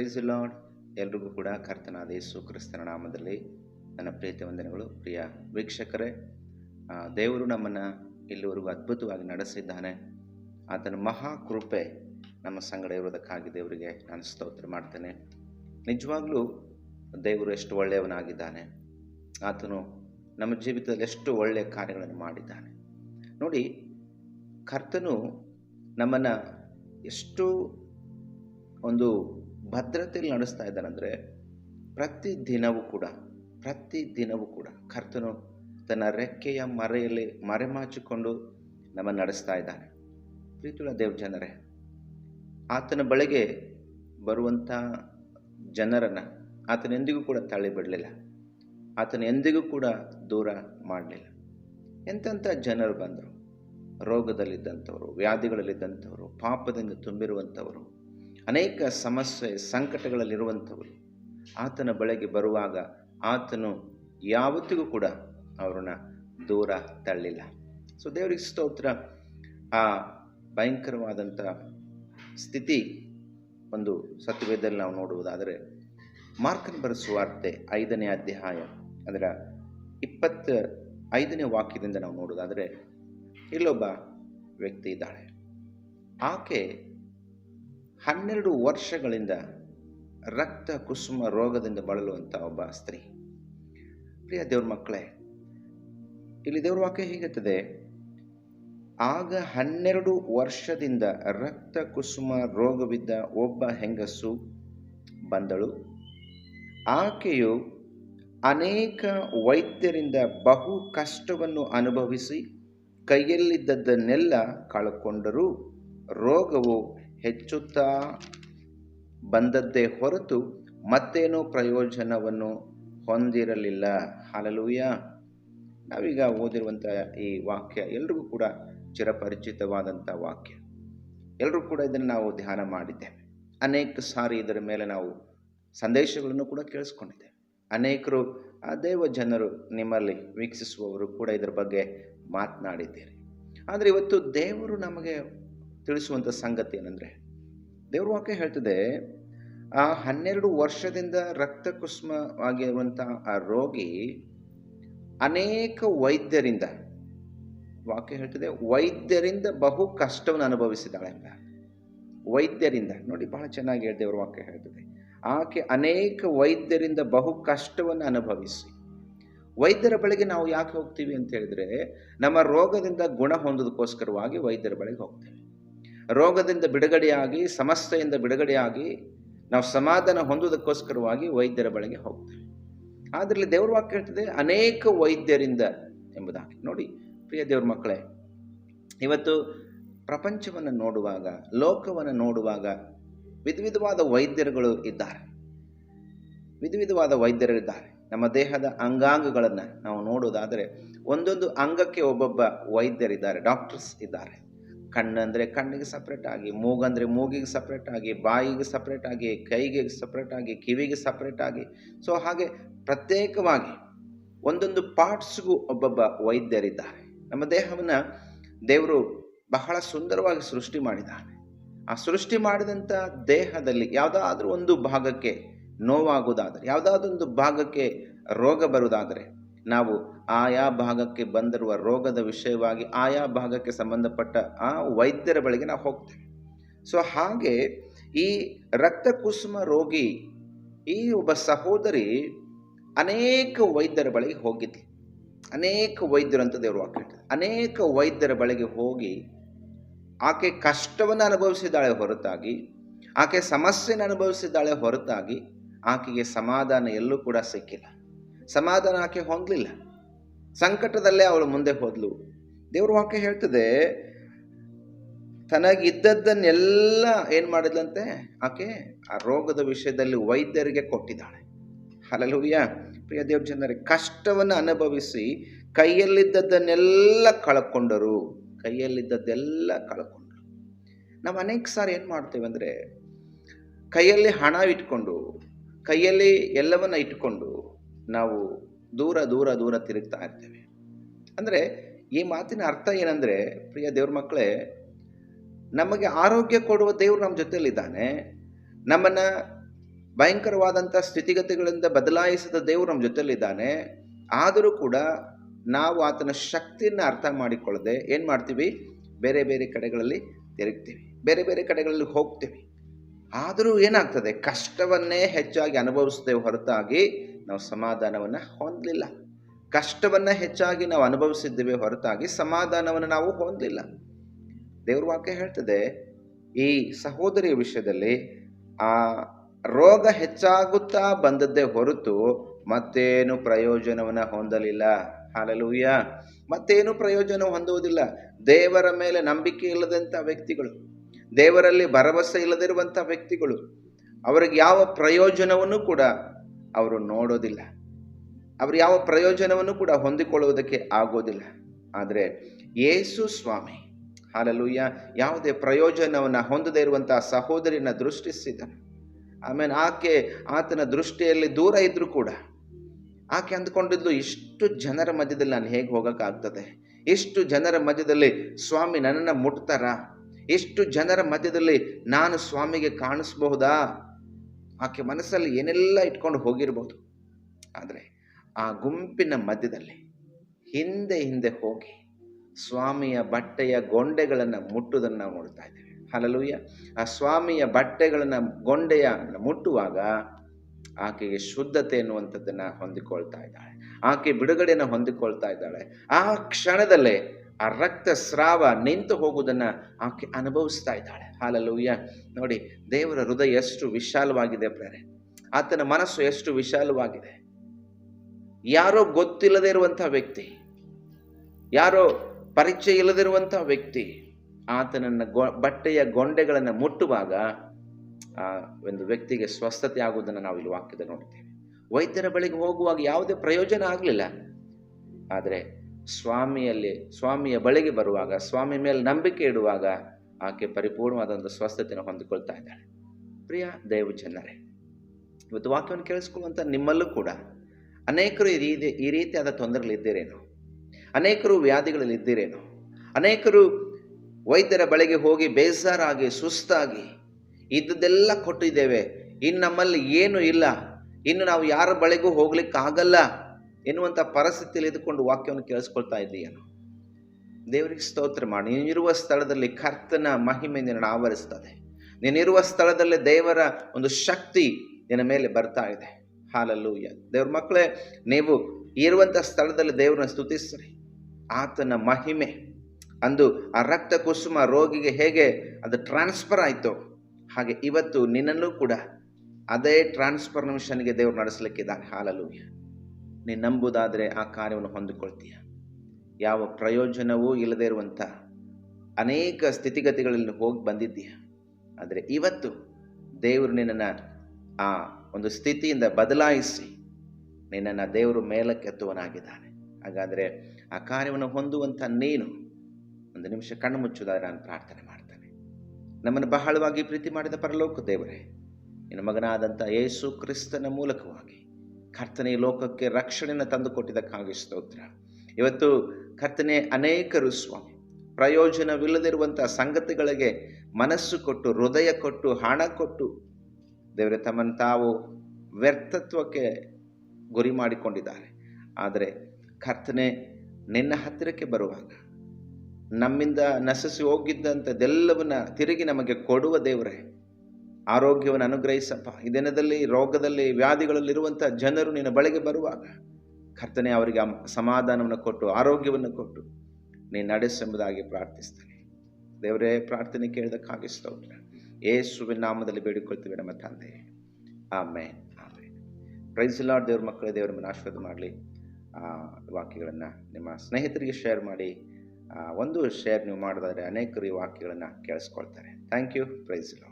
Price lord ಎಲ್ರಿಗೂ ಕೂಡ ಕರ್ತನಾದ ಯೇಸು ಕ್ರಿಸ್ತನ ನಾಮದಲ್ಲಿ ನನ್ನ ಪ್ರೀತಿ ವಂದನೆಗಳು. ಪ್ರಿಯ ವೀಕ್ಷಕರೇ ದೇವರು ನಮ್ಮನ್ನು ಇಲ್ಲಿವರೆಗೂ ಅದ್ಭುತವಾಗಿ ನಡೆಸಿದ್ದಾನೆ. ಆತನ ಮಹಾ ಕೃಪೆ ನಮ್ಮ ಸಂಗಡ ಇರುವುದಕ್ಕಾಗಿ ದೇವರಿಗೆ ನಾನು ಸ್ತೋತ್ರ ಮಾಡ್ತೇನೆ. ನಿಜವಾಗ್ಲೂ ದೇವರು ಎಷ್ಟು ಒಳ್ಳೆಯವನಾಗಿದ್ದಾನೆ. ಆತನು ನಮ್ಮ ಜೀವಿತದಲ್ಲಿ ಎಷ್ಟು ಒಳ್ಳೆಯ ಕಾರ್ಯಗಳನ್ನು ಮಾಡಿದ್ದಾನೆ. ನೋಡಿ, ಕರ್ತನು ನಮ್ಮನ್ನು ಎಷ್ಟು ಒಂದು ಭದ್ರತೆಯಲ್ಲಿ ನಡೆಸ್ತಾ ಇದ್ದಾನಂದರೆ ಪ್ರತಿ ದಿನವೂ ಕೂಡ, ಪ್ರತಿ ದಿನವೂ ಕೂಡ ಕರ್ತನು ತನ್ನ ರೆಕ್ಕೆಯ ಮರೆಯಲ್ಲಿ ಮರೆಮಾಚಿಕೊಂಡು ನಮ್ಮ ನಡೆಸ್ತಾ ಇದ್ದಾನೆ. ಪ್ರೀತಿಯುಳ್ಳ ದೇವ್ ಜನರೇ, ಆತನ ಬಳಿಗೆ ಬರುವಂಥ ಜನರನ್ನು ಆತನ ಎಂದಿಗೂ ಕೂಡ ತಳ್ಳಿ ಬಿಡಲಿಲ್ಲ. ಆತನ ಎಂದಿಗೂ ಕೂಡ ದೂರ ಮಾಡಲಿಲ್ಲ. ಎಂತೆಂಥ ಜನರು ಬಂದರು? ರೋಗದಲ್ಲಿದ್ದಂಥವರು, ವ್ಯಾಧಿಗಳಲ್ಲಿದ್ದಂಥವರು, ಪಾಪದಿಂದ ತುಂಬಿರುವಂಥವರು. ಅನೇಕ ಸಮಸ್ಯೆ ಸಂಕಟಗಳಲ್ಲಿರುವಂಥವರು ಆತನ ಬಳಿಗೆ ಬರುವಾಗ ಆತನು ಯಾವತ್ತಿಗೂ ಕೂಡ ಅವರನ್ನ ದೂರ ತಳ್ಳಿಲ್ಲ. ಸೊ ದೇವರಿಗೆ ಸ್ತೋತ್ರ. ಆ ಭಯಂಕರವಾದಂಥ ಸ್ಥಿತಿ ಒಂದು ಸತ್ಯವೇದಲ್ಲಿ ನಾವು ನೋಡುವುದಾದರೆ ಮಾರ್ಕನ್ ಬರೆಸುವಾರ್ತೆ ಐದನೇ ಅಧ್ಯಾಯ ಅದರ ಇಪ್ಪತ್ತ ಐದನೇ ವಾಕ್ಯದಿಂದ ನಾವು ನೋಡುವುದಾದರೆ ಇಲ್ಲೊಬ್ಬ ವ್ಯಕ್ತಿ ಇದ್ದಾಳೆ. ಆಕೆ ಹನ್ನೆರಡು ವರ್ಷಗಳಿಂದ ರಕ್ತ ಕುಸುಮ ರೋಗದಿಂದ ಬಳಲುವಂಥ ಒಬ್ಬ ಸ್ತ್ರೀ. ಪ್ರಿಯ ದೇವ್ರ ಮಕ್ಕಳೇ, ಇಲ್ಲಿ ದೇವ್ರ ವಾಕ್ಯ ಹೀಗುತ್ತದೆ ಆಗ ಹನ್ನೆರಡು ವರ್ಷದಿಂದ ರಕ್ತ ಕುಸುಮ ರೋಗವಿದ್ದ ಒಬ್ಬ ಹೆಂಗಸು ಬಂದಳು. ಆಕೆಯು ಅನೇಕ ವೈದ್ಯರಿಂದ ಬಹು ಕಷ್ಟವನ್ನು ಅನುಭವಿಸಿ ಕೈಯಲ್ಲಿದ್ದದ್ದನ್ನೆಲ್ಲ ಕಳ್ಕೊಂಡರೂ. ರೋಗವು ಹೆಚ್ಚುತ್ತಾ ಬಂದದ್ದೇ ಹೊರತು ಮತ್ತೇನೂ ಪ್ರಯೋಜನವನ್ನು ಹೊಂದಿರಲಿಲ್ಲ. ಹಾಲಲೂಯ. ನಾವೀಗ ಓದಿರುವಂಥ ಈ ವಾಕ್ಯ ಎಲ್ರಿಗೂ ಕೂಡ ಚಿರಪರಿಚಿತವಾದಂಥ ವಾಕ್ಯ. ಎಲ್ಲರೂ ಕೂಡ ಇದನ್ನು ನಾವು ಧ್ಯಾನ ಮಾಡಿದ್ದೇವೆ. ಅನೇಕ ಸಾರಿ ಇದರ ಮೇಲೆ ನಾವು ಸಂದೇಶಗಳನ್ನು ಕೂಡ ಕೇಳಿಸ್ಕೊಂಡಿದ್ದೇವೆ. ಅನೇಕರು, ಆ ದೇವ ಜನರು ನಿಮ್ಮಲ್ಲಿ ವೀಕ್ಷಿಸುವವರು ಕೂಡ ಇದರ ಬಗ್ಗೆ ಮಾತನಾಡಿದ್ದೀರಿ. ಆದರೆ ಇವತ್ತು ದೇವರು ನಮಗೆ ತಿಳಿಸುವಂಥ ಸಂಗತಿ ಏನಂದರೆ, ದೇವ್ರ ವಾಕ್ಯ ಹೇಳ್ತದೆ, ಆ ಹನ್ನೆರಡು ವರ್ಷದಿಂದ ರಕ್ತ ಆ ರೋಗಿ ಅನೇಕ ವೈದ್ಯರಿಂದ, ವಾಕ್ಯ ಹೇಳ್ತದೆ, ವೈದ್ಯರಿಂದ ಬಹು ಕಷ್ಟವನ್ನು ಅನುಭವಿಸಿದಾಳೆ ಅಂತ. ವೈದ್ಯರಿಂದ, ನೋಡಿ ಬಹಳ ಚೆನ್ನಾಗಿ ಹೇಳಿ ದೇವ್ರ ವಾಕ್ಯ ಹೇಳ್ತದೆ. ಆಕೆ ಅನೇಕ ವೈದ್ಯರಿಂದ ಬಹು ಕಷ್ಟವನ್ನು ಅನುಭವಿಸಿ. ವೈದ್ಯರ ಬಳಿಗೆ ನಾವು ಯಾಕೆ ಹೋಗ್ತೀವಿ ಅಂತ ಹೇಳಿದ್ರೆ, ನಮ್ಮ ರೋಗದಿಂದ ಗುಣ ಹೊಂದೋದಕ್ಕೋಸ್ಕರವಾಗಿ ವೈದ್ಯರ ಬಳಿಗೆ ಹೋಗ್ತೇವೆ. ರೋಗದಿಂದ ಬಿಡುಗಡೆಯಾಗಿ, ಸಮಸ್ಯೆಯಿಂದ ಬಿಡುಗಡೆಯಾಗಿ ನಾವು ಸಮಾಧಾನ ಹೊಂದುವುದಕ್ಕೋಸ್ಕರವಾಗಿ ವೈದ್ಯರ ಬಳಿಗೆ ಹೋಗ್ತೇವೆ. ಆದ್ರಲ್ಲಿ ದೇವ್ರ ವಾಕ್ಯ ಹೇಳ್ತದೆ, ಅನೇಕ ವೈದ್ಯರಿಂದ ಎಂಬುದಾಗಿ. ನೋಡಿ, ಪ್ರಿಯ ದೇವ್ರ ಮಕ್ಕಳೇ, ಇವತ್ತು ಪ್ರಪಂಚವನ್ನು ನೋಡುವಾಗ, ಲೋಕವನ್ನು ನೋಡುವಾಗ ವಿಧ ವಿಧವಾದ ವೈದ್ಯರುಗಳು ಇದ್ದಾರೆ. ವಿಧ ವಿಧವಾದ ವೈದ್ಯರಿದ್ದಾರೆ. ನಮ್ಮ ದೇಹದ ಅಂಗಾಂಗಗಳನ್ನು ನಾವು ನೋಡುವುದಾದರೆ ಒಂದೊಂದು ಅಂಗಕ್ಕೆ ಒಬ್ಬೊಬ್ಬ ವೈದ್ಯರಿದ್ದಾರೆ, ಡಾಕ್ಟರ್ಸ್ ಇದ್ದಾರೆ. ಕಣ್ಣಂದರೆ ಕಣ್ಣಿಗೆ ಸಪ್ರೇಟಾಗಿ ಮೂಗಂದರೆ ಮೂಗಿಗೆ ಸಪ್ರೇಟಾಗಿ ಬಾಯಿಗೆ ಸಪ್ರೇಟಾಗಿ ಕೈಗೆ ಸಪ್ರೇಟಾಗಿ ಕಿವಿಗೆ ಸಪ್ರೇಟಾಗಿ ಸೊ ಹಾಗೆ ಪ್ರತ್ಯೇಕವಾಗಿ ಒಂದೊಂದು ಪಾರ್ಟ್ಸ್ಗೂ ಒಬ್ಬೊಬ್ಬ ವೈದ್ಯರಿದ್ದಾರೆ. ನಮ್ಮ ದೇಹವನ್ನು ದೇವರು ಬಹಳ ಸುಂದರವಾಗಿ ಸೃಷ್ಟಿ ಮಾಡಿದ್ದಾನೆ. ಆ ಸೃಷ್ಟಿ ಮಾಡಿದಂಥ ದೇಹದಲ್ಲಿ ಯಾವುದಾದ್ರೂ ಒಂದು ಭಾಗಕ್ಕೆ ನೋವಾಗುವುದಾದರೆ ಯಾವುದಾದ್ರೊಂದು ಭಾಗಕ್ಕೆ ರೋಗ ಬರುವುದಾದರೆ ನಾವು ಆಯಾ ಭಾಗಕ್ಕೆ ಬಂದಿರುವ ರೋಗದ ವಿಷಯವಾಗಿ ಆಯಾ ಭಾಗಕ್ಕೆ ಸಂಬಂಧಪಟ್ಟ ಆ ವೈದ್ಯರ ಬಳಿಗೆ ನಾವು ಹೋಗ್ತೇವೆ. ಸೊ ಹಾಗೆ ಈ ರಕ್ತ ಕುಸುಮ ರೋಗಿ, ಈ ಒಬ್ಬ ಸಹೋದರಿ ಅನೇಕ ವೈದ್ಯರ ಬಳಿಗೆ ಹೋಗಿದ್ಲು. ಅನೇಕ ವೈದ್ಯರು ಅಂತ ದೇವರು ವಾಕ್ಯ ಅನೇಕ ವೈದ್ಯರ ಬಳಿಗೆ ಹೋಗಿ ಆಕೆ ಕಷ್ಟವನ್ನು ಅನುಭವಿಸಿದ್ದಾಳೆ ಹೊರತಾಗಿ, ಆಕೆ ಸಮಸ್ಯೆಯನ್ನು ಅನುಭವಿಸಿದ್ದಾಳೆ ಹೊರತಾಗಿ ಆಕೆಗೆ ಸಮಾಧಾನ ಎಲ್ಲೂ ಕೂಡ ಸಿಕ್ಕಿಲ್ಲ. ಸಮಾಧಾನ ಆಕೆ ಹೊಂದಲಿಲ್ಲ. ಸಂಕಟದಲ್ಲೇ ಅವಳು ಮುಂದೆ ಹೋದ್ಲು. ದೇವ್ರ ವಾಕ್ಯ ಹೇಳ್ತದೆ, ತನಗಿದ್ದದ್ದನ್ನೆಲ್ಲ ಏನು ಮಾಡಿದ್ಲಂತೆ? ಆಕೆ ಆ ರೋಗದ ವಿಷಯದಲ್ಲಿ ವೈದ್ಯರಿಗೆ ಕೊಟ್ಟಿದ್ದಾಳೆ. ಹಲಲುಯ್ಯ ಪ್ರಿಯ ದೇವ್ರ ಜನರೇ, ಕಷ್ಟವನ್ನು ಅನುಭವಿಸಿ ಕೈಯಲ್ಲಿದ್ದದ್ದನ್ನೆಲ್ಲ ಕಳ್ಕೊಂಡರು. ಕೈಯಲ್ಲಿದ್ದದ್ದೆಲ್ಲ ಕಳ್ಕೊಂಡರು. ನಾವು ಅನೇಕ ಸಾರಿ ಏನು ಮಾಡ್ತೇವೆ ಅಂದರೆ, ಕೈಯಲ್ಲಿ ಹಣ ಇಟ್ಕೊಂಡು, ಕೈಯಲ್ಲಿ ಎಲ್ಲವನ್ನ ಇಟ್ಕೊಂಡು ನಾವು ದೂರ ದೂರ ದೂರ ತಿರುಗ್ತಾ ಇರ್ತೇವೆ. ಅಂದರೆ ಈ ಮಾತಿನ ಅರ್ಥ ಏನಂದರೆ, ಪ್ರಿಯ ದೇವ್ರ ಮಕ್ಕಳೇ, ನಮಗೆ ಆರೋಗ್ಯ ಕೊಡುವ ದೇವರು ನಮ್ಮ ಜೊತೆಯಲ್ಲಿದ್ದಾನೆ. ನಮ್ಮನ್ನು ಭಯಂಕರವಾದಂಥ ಸ್ಥಿತಿಗತಿಗಳಿಂದ ಬದಲಾಯಿಸಿದ ದೇವರು ನಮ್ಮ ಜೊತೆಯಲ್ಲಿದ್ದಾನೆ. ಆದರೂ ಕೂಡ ನಾವು ಆತನ ಶಕ್ತಿಯನ್ನು ಅರ್ಥ ಮಾಡಿಕೊಳ್ಳದೆ ಏನು ಮಾಡ್ತೀವಿ? ಬೇರೆ ಬೇರೆ ಕಡೆಗಳಲ್ಲಿ ತಿರುಗ್ತೀವಿ. ಬೇರೆ ಬೇರೆ ಕಡೆಗಳಲ್ಲಿ ಹೋಗ್ತೀವಿ. ಆದರೂ ಏನಾಗ್ತದೆ? ಕಷ್ಟವನ್ನೇ ಹೆಚ್ಚಾಗಿ ಅನುಭವಿಸ್ತೇವೆ ಹೊರತಾಗಿ ನಾವು ಸಮಾಧಾನವನ್ನು ಹೊಂದಲಿಲ್ಲ. ಕಷ್ಟವನ್ನು ಹೆಚ್ಚಾಗಿ ನಾವು ಅನುಭವಿಸಿದ್ದೇವೆ ಹೊರತಾಗಿ ಸಮಾಧಾನವನ್ನು ನಾವು ಹೊಂದಲಿಲ್ಲ. ದೇವ್ರ ವಾಕ್ಯ ಹೇಳ್ತದೆ, ಈ ಸಹೋದರಿಯ ವಿಷಯದಲ್ಲಿ ಆ ರೋಗ ಹೆಚ್ಚಾಗುತ್ತಾ ಬಂದದ್ದೇ ಹೊರತು ಮತ್ತೇನು ಪ್ರಯೋಜನವನ್ನು ಹೊಂದಲಿಲ್ಲ. ಹಾಲಲೂಯ. ಮತ್ತೇನು ಪ್ರಯೋಜನ ಹೊಂದುವುದಿಲ್ಲ. ದೇವರ ಮೇಲೆ ನಂಬಿಕೆ ಇಲ್ಲದಂಥ ವ್ಯಕ್ತಿಗಳು, ದೇವರಲ್ಲಿ ಭರವಸೆ ಇಲ್ಲದಿರುವಂಥ ವ್ಯಕ್ತಿಗಳು, ಅವರಿಗೆ ಯಾವ ಪ್ರಯೋಜನವನ್ನು ಕೂಡ ಅವರು ನೋಡೋದಿಲ್ಲ. ಅವರು ಯಾವ ಪ್ರಯೋಜನವನ್ನು ಕೂಡ ಹೊಂದಿಕೊಳ್ಳುವುದಕ್ಕೆ ಆಗೋದಿಲ್ಲ. ಆದರೆ ಯೇಸು ಸ್ವಾಮಿ ಹಾಲಲೂಯ ಯಾವುದೇ ಪ್ರಯೋಜನವನ್ನು ಹೊಂದದೇ ಇರುವಂತಹ ಸಹೋದರಿನ ದೃಷ್ಟಿಸಿದನು ಆಮೇಲೆ ಆಕೆ ಆತನ ದೃಷ್ಟಿಯಲ್ಲಿ ದೂರ ಇದ್ದರೂ ಕೂಡ, ಆಕೆ ಅಂದ್ಕೊಂಡಿದ್ದು ಇಷ್ಟು ಜನರ ಮಧ್ಯದಲ್ಲಿ ನಾನು ಹೇಗೆ ಹೋಗೋಕ್ಕಾಗ್ತದೆ? ಇಷ್ಟು ಜನರ ಮಧ್ಯದಲ್ಲಿ ಸ್ವಾಮಿ ನನ್ನನ್ನು ಮುಟ್ತಾರಾ? ಎಷ್ಟು ಜನರ ಮಧ್ಯದಲ್ಲಿ ನಾನು ಸ್ವಾಮಿಗೆ ಕಾಣಿಸ್ಬಹುದಾ? ಆಕೆ ಮನಸ್ಸಲ್ಲಿ ಏನೆಲ್ಲ ಇಟ್ಕೊಂಡು ಹೋಗಿರ್ಬೋದು. ಆದರೆ ಆ ಗುಂಪಿನ ಮಧ್ಯದಲ್ಲಿ ಹಿಂದೆ ಹಿಂದೆ ಹೋಗಿ ಸ್ವಾಮಿಯ ಬಟ್ಟೆಯ ಗೊಂಡೆಗಳನ್ನು ಮುಟ್ಟುವುದನ್ನು ನಾವು ನೋಡ್ತಾ ಇದ್ದೇವೆ. ಹಲಲುಯ್ಯ ಆ ಸ್ವಾಮಿಯ ಬಟ್ಟೆಗಳನ್ನು ಗೊಂಡೆಯ ಮುಟ್ಟುವಾಗ ಆಕೆಗೆ ಶುದ್ಧತೆ ಎನ್ನುವಂಥದ್ದನ್ನು ಹೊಂದಿಕೊಳ್ತಾ ಇದ್ದಾಳೆ. ಆಕೆ ಬಿಡುಗಡೆಯನ್ನು ಹೊಂದಿಕೊಳ್ತಾ ಇದ್ದಾಳೆ. ಆ ಕ್ಷಣದಲ್ಲೇ ಆ ರಕ್ತಸ್ರಾವ ನಿಂತು ಹೋಗುವುದನ್ನು ಆಕೆ ಅನುಭವಿಸ್ತಾ ಇದ್ದಾಳೆ. ಹಾಲಲ್ಲೂಯ್ಯ. ನೋಡಿ, ದೇವರ ಹೃದಯ ಎಷ್ಟು ವಿಶಾಲವಾಗಿದೆ ಪ್ರೇರೆ. ಆತನ ಮನಸ್ಸು ಎಷ್ಟು ವಿಶಾಲವಾಗಿದೆ. ಯಾರೋ ಗೊತ್ತಿಲ್ಲದೆ ಇರುವಂಥ ವ್ಯಕ್ತಿ, ಯಾರೋ ಪರಿಚಯ ಇಲ್ಲದಿರುವಂಥ ವ್ಯಕ್ತಿ, ಆತನನ್ನು ಗೊ, ಬಟ್ಟೆಯ ಗೊಂಡೆಗಳನ್ನು ಮುಟ್ಟುವಾಗ ಆ ಒಂದು ವ್ಯಕ್ತಿಗೆ ಸ್ವಸ್ಥತೆ ಆಗುವುದನ್ನು ನಾವು ಇಲ್ಲಿ ವಾಕ್ಯದ ನೋಡ್ತೇವೆ. ವೈದ್ಯರ ಬಳಿಗೆ ಹೋಗುವಾಗ ಯಾವುದೇ ಪ್ರಯೋಜನ ಆಗಲಿಲ್ಲ. ಆದರೆ ಸ್ವಾಮಿಯಲ್ಲಿ, ಸ್ವಾಮಿಯ ಬಳಿಗೆ ಬರುವಾಗ, ಸ್ವಾಮಿ ಮೇಲೆ ನಂಬಿಕೆ ಇಡುವಾಗ ಆಕೆ ಪರಿಪೂರ್ಣವಾದಂಥ ಸ್ವಸ್ಥತೆಯನ್ನು ಹೊಂದಿಕೊಳ್ತಾ ಇದ್ದಾಳೆ. ಪ್ರಿಯ ದೈವ ಜನರೇ, ಇವತ್ತು ವಾಕ್ಯವನ್ನು ಕೇಳಿಸ್ಕೊಳ್ಳುವಂಥ ನಿಮ್ಮಲ್ಲೂ ಕೂಡ ಅನೇಕರು ಈ ರೀತಿ, ಈ ರೀತಿಯಾದ ತೊಂದರೆಗಳಿದ್ದೀರೇನೋ ಅನೇಕರು ವ್ಯಾಧಿಗಳಲ್ಲಿ ಇದ್ದೀರೇನೋ, ಅನೇಕರು ವೈದ್ಯರ ಬಳಿಗೆ ಹೋಗಿ ಬೇಸಾರಾಗಿ, ಸುಸ್ತಾಗಿ ಇದ್ದದ್ದೆಲ್ಲ ಕೊಟ್ಟಿದ್ದೇವೆ. ಇನ್ನು ನಮ್ಮಲ್ಲಿ ಏನು ಇಲ್ಲ. ಇನ್ನು ನಾವು ಯಾರ ಬಳಿಗೂ ಹೋಗ್ಲಿಕ್ಕಾಗಲ್ಲ. ಎನ್ನುವಂಥ ಪರಿಸ್ಥಿತಿಯಲ್ಲಿ ಇದ್ದುಕೊಂಡು ವಾಕ್ಯವನ್ನು ಕೇಳಿಸ್ಕೊಳ್ತಾ ಇದ್ದೀಯನು ದೇವರಿಗೆ ಸ್ತೋತ್ರ ಮಾಡಿ. ನೀನಿರುವ ಸ್ಥಳದಲ್ಲಿ ಕರ್ತನ ಮಹಿಮೆ ನಿನ್ನನ್ನು ಆವರಿಸ್ತದೆ. ನೀನಿರುವ ಸ್ಥಳದಲ್ಲೇ ದೇವರ ಒಂದು ಶಕ್ತಿ ನಿನ್ನ ಮೇಲೆ ಬರ್ತಾ ಇದೆ. ಹಾಲಲ್ಲೂ ದೇವ್ರ ಮಕ್ಕಳೇ, ನೀವು ಇರುವಂಥ ಸ್ಥಳದಲ್ಲಿ ದೇವರನ್ನ ಸ್ತುತಿಸ್ರಿ. ಆತನ ಮಹಿಮೆ ಅಂದು ಆ ರಕ್ತ ಕುಸುಮ ರೋಗಿಗೆ ಹೇಗೆ ಅದು ಟ್ರಾನ್ಸ್ಫರ್ ಆಯಿತು, ಹಾಗೆ ಇವತ್ತು ನಿನ್ನಲ್ಲೂ ಕೂಡ ಅದೇ ಟ್ರಾನ್ಸ್ಫರ್ಮೇಷನ್ಗೆ ದೇವರು ನಡೆಸಲಿಕ್ಕಿದ್ದಾನೆ. ಹಾಲಲ್ಲೂ ನೀನು ನಂಬುದಾದರೆ ಆ ಕಾರ್ಯವನ್ನು ಹೊಂದಿಕೊಳ್ತೀಯ. ಯಾವ ಪ್ರಯೋಜನವೂ ಇಲ್ಲದೇ ಇರುವಂಥ ಅನೇಕ ಸ್ಥಿತಿಗತಿಗಳಲ್ಲಿ ಹೋಗಿ ಬಂದಿದ್ದೀಯ. ಆದರೆ ಇವತ್ತು ದೇವರು ನಿನ್ನನ್ನು ಆ ಒಂದು ಸ್ಥಿತಿಯಿಂದ ಬದಲಾಯಿಸಿ ನಿನ್ನನ್ನು ದೇವರು ಮೇಲಕ್ಕೆತ್ತುವನಾಗಿದ್ದಾನೆ. ಹಾಗಾದರೆ ಆ ಕಾರ್ಯವನ್ನು ಹೊಂದುವಂಥ ನೀನು ಒಂದು ನಿಮಿಷ ಕಣ್ಣು ಮುಚ್ಚುವುದಾದ್ರೆ ನಾನು ಪ್ರಾರ್ಥನೆ ಮಾಡ್ತೇನೆ. ನಮ್ಮನ್ನು ಬಹಳವಾಗಿ ಪ್ರೀತಿ ಮಾಡಿದ ಪರಲೋಕ ದೇವರೇ, ನಿನ್ನ ಮಗನಾದಂಥ ಯೇಸು ಕ್ರಿಸ್ತನ ಮೂಲಕವಾಗಿ ಕರ್ತನೆ ಲೋಕಕ್ಕೆ ರಕ್ಷಣೆಯನ್ನು ತಂದುಕೊಟ್ಟಿದ್ದಕ್ಕಾಗಿ ಸ್ತೋತ್ರ. ಇವತ್ತು ಕರ್ತನೆ ಅನೇಕರು ಸ್ವಾಮಿ ಪ್ರಯೋಜನವಿಲ್ಲದಿರುವಂಥ ಸಂಗತಿಗಳಿಗೆ ಮನಸ್ಸು ಕೊಟ್ಟು, ಹೃದಯ ಕೊಟ್ಟು, ಹಣ ಕೊಟ್ಟು, ದೇವರ, ತಮ್ಮನ್ನು ತಾವು ವ್ಯರ್ಥತ್ವಕ್ಕೆ ಗುರಿ ಮಾಡಿಕೊಂಡಿದ್ದಾರೆ. ಆದರೆ ಕರ್ತನೆ ನಿನ್ನ ಹತ್ತಿರಕ್ಕೆ ಬರುವಾಗ, ನಮ್ಮಿಂದ ನಸಸಿ ಹೋಗಿದ್ದಂಥದ್ದೆಲ್ಲವನ್ನ ತಿರುಗಿ ನಮಗೆ ಕೊಡುವ ದೇವರೇ ಆರೋಗ್ಯವನ್ನು ಅನುಗ್ರಹಿಸಪ್ಪ. ಈ ದಿನದಲ್ಲಿ ರೋಗದಲ್ಲಿ ವ್ಯಾಧಿಗಳಲ್ಲಿರುವಂಥ ಜನರು ನಿನ್ನ ಬಳಿಗೆ ಬರುವಾಗ ಕರ್ತನೆ ಅವರಿಗೆ ಸಮಾಧಾನವನ್ನು ಕೊಟ್ಟು, ಆರೋಗ್ಯವನ್ನು ಕೊಟ್ಟು ನೀನು ನಡೆಸೆಂಬುದಾಗಿ ಪ್ರಾರ್ಥಿಸ್ತೇನೆ. ದೇವರೇ, ಪ್ರಾರ್ಥನೆ ಕೇಳಿದಕ್ಕಾಗಿ ಸ್ತೋತ್ರ. ಏಸುವಿನ ನಾಮದಲ್ಲಿ ಬೇಡಿಕೊಳ್ತೀವಿ ನಮ್ಮ ತಂದೆ. ಆಮೇನ್ ಆಮೇನ್. ಪ್ರೈಸ್ ಲಾರ್ಡ್ ದೇವ್ರ ಮಕ್ಕಳೇ, ದೇವರ ಮೇಲೆ ಆಶೀರ್ವಾದ ಮಾಡಲಿ. ವಾಕ್ಯಗಳನ್ನು ನಿಮ್ಮ ಸ್ನೇಹಿತರಿಗೆ ಶೇರ್ ಮಾಡಿ. ಒಂದು ಶೇರ್ ನೀವು ಮಾಡಿದ್ರೆ ಅನೇಕರು ಈ ವಾಕ್ಯಗಳನ್ನು ಕೇಳಿಸ್ಕೊಳ್ತಾರೆ. Thank you praise Lord